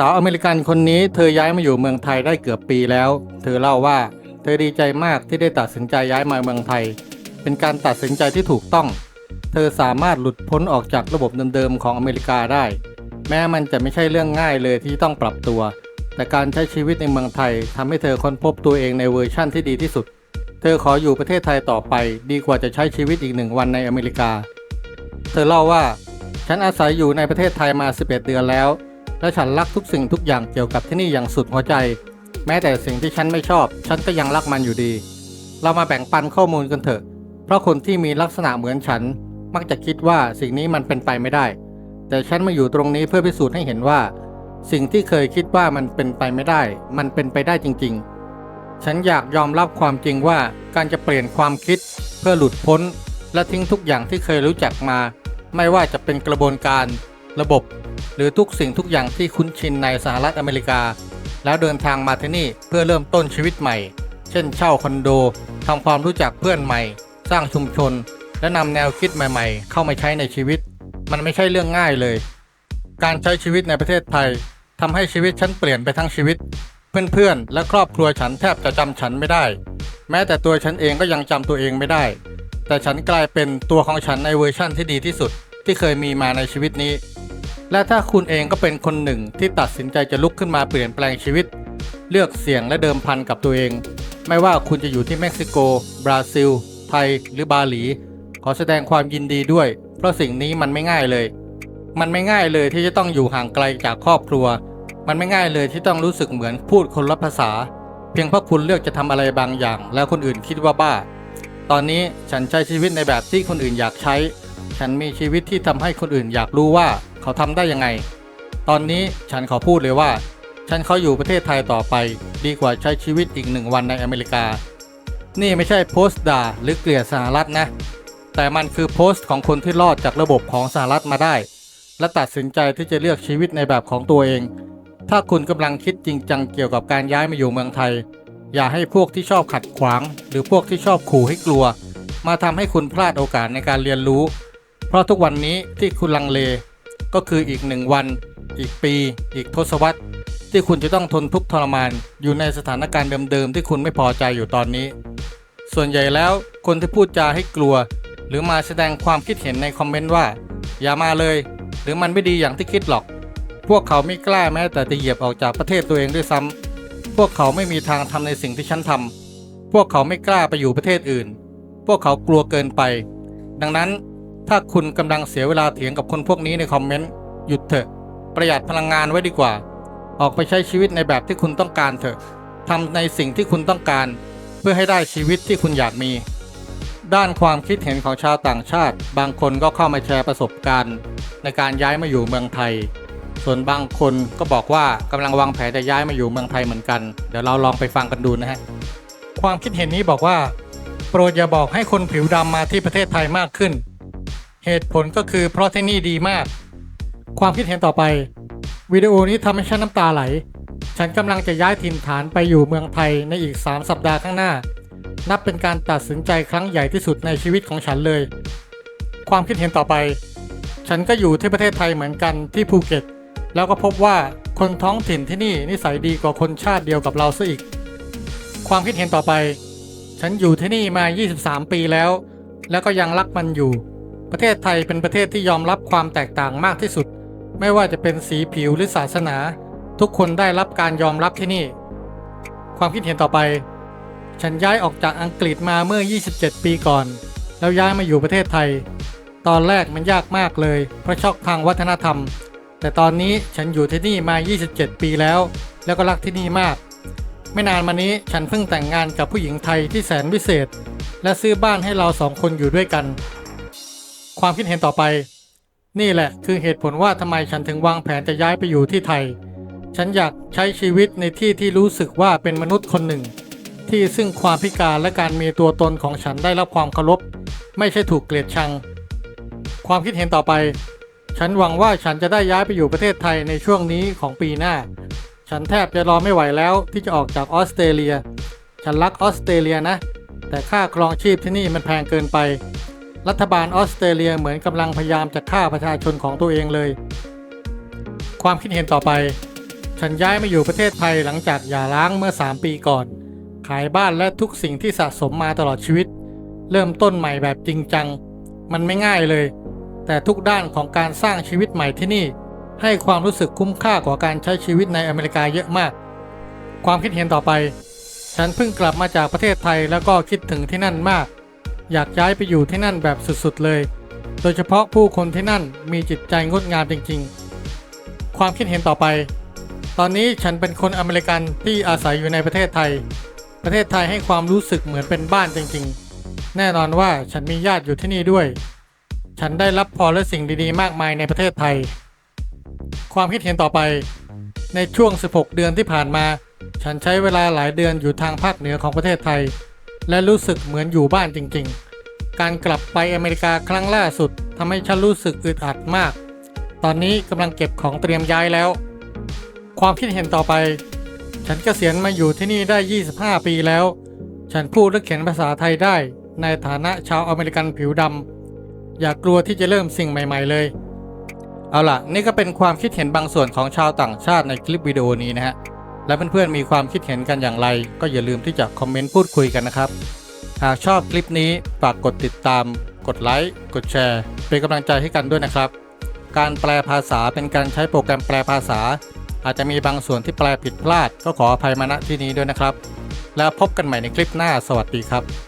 สาวอเมริกันคนนี้เธอย้ายมาอยู่เมืองไทยได้เกือบปีแล้ว เธอเล่าว่า เธอดีใจมากที่ได้ตัดสินใจย้ายมาเมืองไทย เป็นการตัดสินใจที่ถูกต้อง เธอสามารถหลุดพ้นออกจากระบบเดิมๆของอเมริกาได้ แม้มันจะไม่ใช่เรื่องง่ายเลยที่ต้องปรับตัว แต่การใช้ชีวิตในเมืองไทยทำให้เธอค้นพบตัวเองในเวอร์ชั่นที่ดีที่สุด เธอขออยู่ประเทศไทยต่อไป ดีกว่าจะใช้ชีวิตอีกหนึ่งวันในอเมริกา เธอเล่าว่า ฉันอาศัยอยู่ในประเทศไทยมา 11 เดือนแล้ว และฉันรักทุกสิ่งทุกอย่างเกี่ยวกับที่นี่อย่างสุดหัวใจ แม้แต่สิ่งที่ฉันไม่ชอบ ฉันก็ยังรักมันอยู่ดี เรามาแบ่งปันข้อมูลกันเถอะ เพราะคนที่มีลักษณะเหมือนฉัน มักจะคิดว่าสิ่งนี้มันเป็นไปไม่ได้ แต่ฉันมาอยู่ตรงนี้เพื่อพิสูจน์ให้เห็นว่า สิ่งที่เคยคิดว่ามันเป็นไปไม่ได้ มันเป็นไปได้จริง ๆ ฉันอยากยอมรับความจริงว่าการจะเปลี่ยนความคิด เพื่อหลุดพ้น และทิ้งทุกอย่างที่เคยรู้จักมา ไม่ว่าจะเป็นกระบวนการ ระบบ หรือทุกสิ่งทุกอย่างที่คุ้นชินในสหรัฐอเมริกา แล้วเดินทางมาที่นี่เพื่อเริ่มต้นชีวิตใหม่ เช่นเช่าคอนโดทำความรู้จักเพื่อนใหม่ สร้างชุมชน และนำแนวคิดใหม่ ๆ เข้ามาใช้ในชีวิต มันไม่ใช่เรื่องง่ายเลย การใช้ชีวิตในประเทศไทยทำให้ชีวิตฉันเปลี่ยนไปทั้งชีวิต เพื่อนๆและครอบครัวฉันแทบจะจำฉันไม่ได้ แม้แต่ตัวฉันเองก็ยังจำตัวเองไม่ได้แต่ฉันกลายเป็นตัวของฉันในเวอร์ชั่นที่ดีที่สุดที่เคยมีมาในชีวิตนี้ และถ้าคุณเองก็เป็นคนหนึ่งที่ตัดสินใจจะลุกขึ้นมาเปลี่ยนแปลงชีวิต เลือกเสี่ยงและเดิมพันกับตัวเอง ไม่ว่าคุณจะอยู่ที่เม็กซิโก บราซิล ไทย หรือบาหลี ขอแสดงความยินดีด้วย เพราะสิ่งนี้มันไม่ง่ายเลย มันไม่ง่ายเลยที่จะต้องอยู่ห่างไกลจากครอบครัว มันไม่ง่ายเลยที่ต้องรู้สึกเหมือนพูดคนละภาษา เพียงเพราะคุณเลือกจะทำอะไรบางอย่าง แล้วคนอื่นคิดว่าบ้า ตอนนี้ฉันใช้ชีวิตในแบบที่คนอื่นอยากใช้ ฉันมีชีวิตที่ทำให้คนอื่นอยากรู้ว่า เขาทำได้ยังไง ตอนนี้ฉันขอพูดเลยว่า ฉันเขาอยู่ประเทศไทยต่อไป ดีกว่าใช้ชีวิตอีกหนึ่งวันในอเมริกา นี่ไม่ใช่โพสต์ด่าหรือเกลียดสหรัฐนะ แต่มันคือโพสต์ของคนที่รอดจากระบบของสหรัฐมาได้ และตัดสินใจที่จะเลือกชีวิตในแบบของตัวเอง ถ้าคุณกำลังคิดจริงจังเกี่ยวกับการย้ายมาอยู่เมืองไทย อย่าให้พวกที่ชอบขัดขวาง หรือพวกที่ชอบขู่ให้กลัว มาทำให้คุณพลาดโอกาสในการเรียนรู้เพราะทุกวันนี้ที่คุณลังเล ก็คืออีกหนึ่งวัน อีกปี อีกทศวรรษ ที่คุณจะต้องทนทุกข์ทรมาน อยู่ในสถานการณ์เดิมๆที่คุณไม่พอใจอยู่ตอนนี้ ส่วนใหญ่แล้วคนที่พูดจาให้กลัว หรือมาแสดงความคิดเห็นในคอมเมนต์ว่า อย่ามาเลย หรือมันไม่ดีอย่างที่คิดหรอก พวกเขาไม่กล้าแม้แต่จะเหยียบออกจากประเทศตัวเองด้วยซ้ำพวกเขาไม่มีทางทำในสิ่งที่ฉันทำพวกเขาไม่กล้าไปอยู่ประเทศอื่น พวกเขากลัวเกินไป ดังนั้น ถ้าคุณกำลังเสียเวลาเถียงกับคนพวกนี้ในคอมเมนต์หยุดเถอะ ประหยัดพลังงานไว้ดีกว่า ออกไปใช้ชีวิตในแบบที่คุณต้องการเถอะทำในสิ่งที่คุณต้องการ เพื่อให้ได้ชีวิตที่คุณอยากมี ด้านความคิดเห็นของชาวต่างชาติ บางคนก็เข้ามาแชร์ประสบการณ์ ในการย้ายมาอยู่เมืองไทย ส่วนบางคนก็บอกว่ากำลังวางแผนจะย้ายมาอยู่เมืองไทยเหมือนกัน เดี๋ยวเราลองไปฟังกันดูนะฮะความคิดเห็นนี้บอกว่า โปรดอย่าบอกให้คนผิวดำมาที่ประเทศไทยมากขึ้น เหตุผลก็คือเพราะที่นี่ดีมาก ความคิดเห็นต่อไป วิดีโอนี้ทำให้ฉันน้ำตาไหล ฉันกำลังจะย้ายถิ่นฐานไปอยู่เมืองไทยในอีก 3 สัปดาห์ข้างหน้า นับเป็นการตัดสินใจครั้งใหญ่ที่สุดในชีวิตของฉันเลย ความคิดเห็นต่อไป ฉันก็อยู่ที่ประเทศไทยเหมือนกันที่ภูเก็ต แล้วก็พบว่าคนท้องถิ่นที่นี่นิสัยดีกว่าคนชาติเดียวกับเราซะอีก ความคิดเห็นต่อไป ฉันอยู่ที่นี่มา 23 ปีแล้ว แล้วก็ยังรักมันอยู่ ประเทศไทยเป็นประเทศที่ยอมรับความแตกต่างมากที่สุด ไม่ว่าจะเป็นสีผิวหรือศาสนา ทุกคนได้รับการยอมรับที่นี่ ความคิดเห็นต่อไป ฉันย้ายออกจากอังกฤษมาเมื่อ 27 ปีก่อน แล้วย้ายมาอยู่ประเทศไทย ตอนแรกมันยากมากเลยเพราะช็อกทางวัฒนธรรม แต่ตอนนี้ฉันอยู่ที่นี่มา 27 ปีแล้ว แล้วก็รักที่นี่มาก ไม่นานมานี้ฉันเพิ่งแต่งงานกับผู้หญิงไทยที่แสนวิเศษ และซื้อบ้านให้เราสองคนอยู่ด้วยกัน ความคิดเห็นต่อไป นี่แหละคือเหตุผลว่าทำไมฉันถึงวางแผนจะย้ายไปอยู่ที่ไทย ฉันอยากใช้ชีวิตในที่ที่รู้สึกว่าเป็นมนุษย์คนหนึ่ง ที่ซึ่งความพิการและการมีตัวตนของฉันได้รับความเคารพ ไม่ใช่ถูกเกลียดชัง ความคิดเห็นต่อไป ฉันหวังว่าฉันจะได้ย้ายไปอยู่ประเทศไทยในช่วงนี้ของปีหน้า ฉันแทบจะรอไม่ไหวแล้วที่จะออกจากออสเตรเลีย ฉันรักออสเตรเลียนะ แต่ค่าครองชีพที่นี่มันแพงเกินไป รัฐบาลออสเตรเลียเหมือนกำลังพยายามจะฆ่าประชาชนของตัวเองเลย ความคิดเห็นต่อไป ฉันย้ายมาอยู่ประเทศไทยหลังจากหย่าร้างเมื่อ 3 ปีก่อน ขายบ้านและทุกสิ่งที่สะสมมาตลอดชีวิต เริ่มต้นใหม่แบบจริงจัง มันไม่ง่ายเลย แต่ทุกด้านของการสร้างชีวิตใหม่ที่นี่ ให้ความรู้สึกคุ้มค่ากว่าการใช้ชีวิตในอเมริกาเยอะมาก ความคิดเห็นต่อไป ฉันเพิ่งกลับมาจากประเทศไทยแล้วก็คิดถึงที่นั่นมาก อยากย้ายไปอยู่ที่นั่นแบบสุดๆเลย โดยเฉพาะผู้คนที่นั่นมีจิตใจงดงามจริงๆ ความคิดเห็นต่อไป ตอนนี้ฉันเป็นคนอเมริกันที่อาศัยอยู่ในประเทศไทย ประเทศไทยให้ความรู้สึกเหมือนเป็นบ้านจริงๆ แน่นอนว่าฉันมีญาติอยู่ที่นี่ด้วย ฉันได้รับพรและสิ่งดีๆ มากมายในประเทศไทย ความคิดเห็นต่อไป ในช่วง 16 เดือนที่ผ่านมา ฉันใช้เวลาหลายเดือนอยู่ทางภาคเหนือของประเทศไทย และรู้สึกเหมือนอยู่บ้านจริงๆ การกลับไปอเมริกาครั้งล่าสุดทำให้ฉันรู้สึกอึดอัดมาก ตอนนี้กำลังเก็บของเตรียมย้ายแล้ว ความคิดเห็นต่อไป ฉันเกษียณมาอยู่ที่นี่ได้ 25 ปีแล้ว ฉันพูดและเขียนภาษาไทยได้ ในฐานะชาวอเมริกันผิวดำอย่ากลัวที่จะเริ่มสิ่งใหม่ ๆ เลย เอาล่ะ นี่ก็เป็นความคิดเห็นบางส่วนของชาวต่างชาติในคลิปวิดีโอนี้นะฮะ และเพื่อนๆมีความคิดเห็นกันอย่างไร ก็อย่าลืมที่จะคอมเมนต์พูดคุยกันนะครับ หากชอบคลิปนี้ฝากกดติดตาม กดไลค์กดแชร์ เป็นกำลังใจให้กันด้วยนะครับ การแปลภาษาเป็นการใช้โปรแกรมแปลภาษา อาจจะมีบางส่วนที่แปลผิดพลาด ก็ขออภัยมาณที่นี้ด้วยนะครับ แล้วพบกันใหม่ในคลิปหน้าสวัสดีครับ